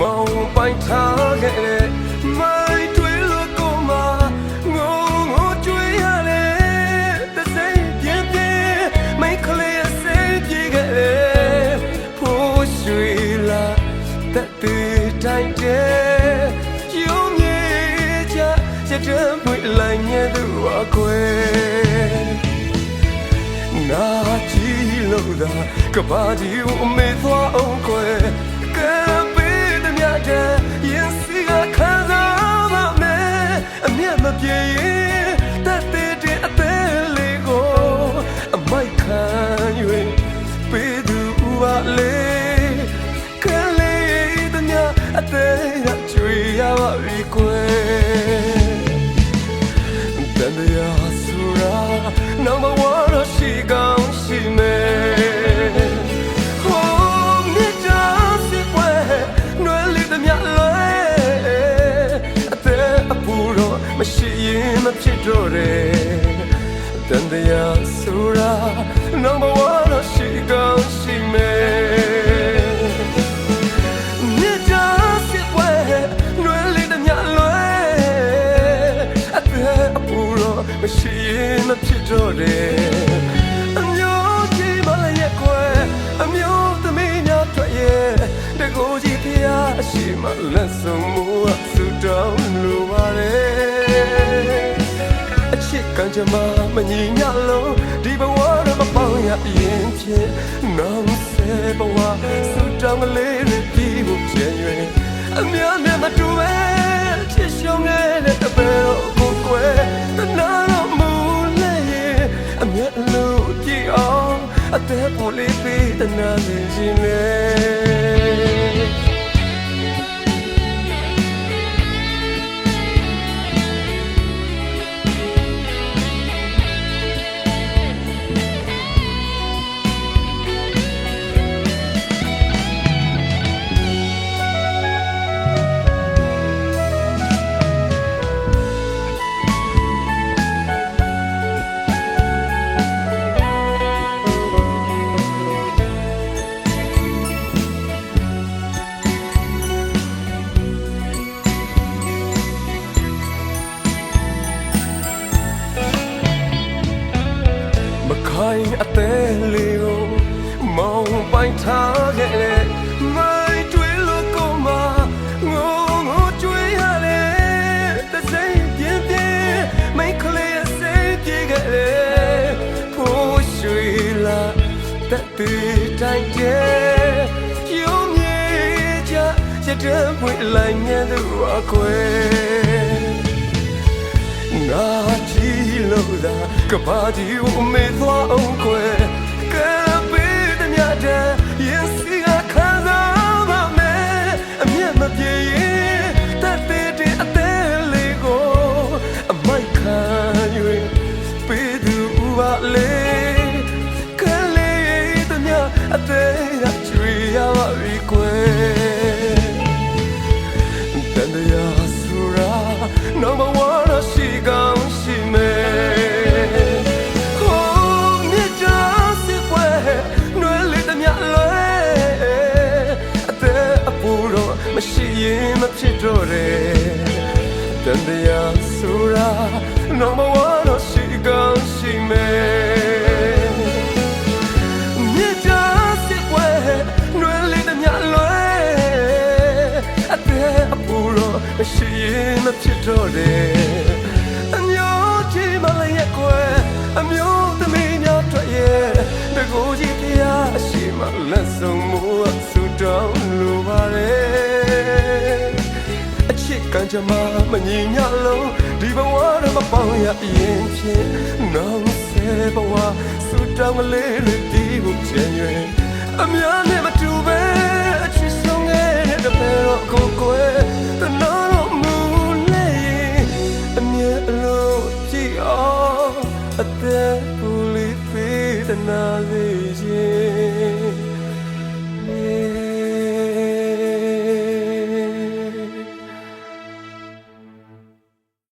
မောင်ပိုင်ထားခဲ့တဲ့မိုင်းတွေလို့ကိုမငုံငိုကြွေးရတယ်တစိမ့်ပြင်းပြင်းမိတ်ကလေးအစိမ့်ပြေခဲ့တယ်ဖို့ရွှေလာတက်တေးတိုင်းတဲ့ယုံမြေချရတဲ့ပွေလိုက်ညသူအခွဲနာကြည့် လို့သာကဘာကြီးကိုအမေသွားအောင်ခွဲကံပေးတဲ့မြတ်တဲ့ရင်စီကခံစားပါမယ်အမျက်မပြေရင်တတ်တဲ့အသေးလေးကိုအမိုက်ခံ၍ပေးသူပါလေကလေးတဲ့မြတ်အသေးကကြွေရပါပြီခွဲတန်တရားဆိုတာ number 1တော့ရှိကောင်း တော့တယ်တန်တရားဆိုတာ number 1တော့ရှိကောင်းရှိမယ်မြစ်တာစစ်ပွဲနွယ်လေးတမျှလွယ်အသက်အပူတော့မရှိရင်မဖြစ်တော့တယ်အမျိုးကြီးမလည်းရဲ့ကွယ်အမျိုးသမီးများတွေ့ရဲ့တကူကြီးဖျားအရှိမလက်ဆုံးမူအဆူတောင်း ချစ်ကံကြမ္မာမညီညလို့ဒီဘဝတော့မပေါင်းရရင်ဖြင့်နောက်ဆယ်ဘဝဆူတောင်းကလေးတွေပြီးဖို့ပြန်၍အများနဲ့မတူပဲချစ်ရှုံးနေတဲ့တပည့်တော်ကိုကွယ်တနာတော်မူလဲရဲ့အမျက်လို့ကြည့်အောင်အသက်ပေါ်လေးပေးတနာနေခြင်းလေ င်အသေးလေးကိုမောင်ပိုင်ထားခဲ့တဲ့မိုင်းတွေလို့ကိုမငိုငိုကြွေးရတယ်တစိမ့်ပြင်းပြင်းမိတ်ကလေးအစိမ့်ပြေခဲ့တယ်ဖို့ရွှေလာတက်တေးတိုင်းတဲ့ယုံမြေချရတဲ့ပွေလိုက်မြဲသူအခွဲ နာကြည့်လို့သာကဘာကြီးကိုအမေသွားအောင်ခွဲကံပေး number 1တော့ရှိကောင်းရှိမယ်မြစ်တာစစ်ပွဲနွယ်လေးတမျှလွယ်အသက်အပူတော့မရှိရင်မဖြစ်တော့တယ်အမျိုးကြီးမလည်းရဲ့ကွယ်အမျိုးသမီးများတွေ့ရဲ့တကူကြီးဖျားအရှိမလက်ဆုံးမူအဆူတောင်းလိုပါတယ်အချစ်ကံကြမ္မာမညီညလို့ ဒီဘဝတော့မပေါင်းရရင်ဖြင့်နောက်ဆယ်ဘဝဆူတောင်းကလေးတွေဒီဖို့ချင်၍အများနဲ့မတူပဲအချစ်ဆုံးခဲ့တဲ့တပည့်တော်ကိုကိုယ်တနာတော်မူလေအမြဲအလို့ကြည့်အောင်အသက်ပူလေးပေးတနာလေးခြင်း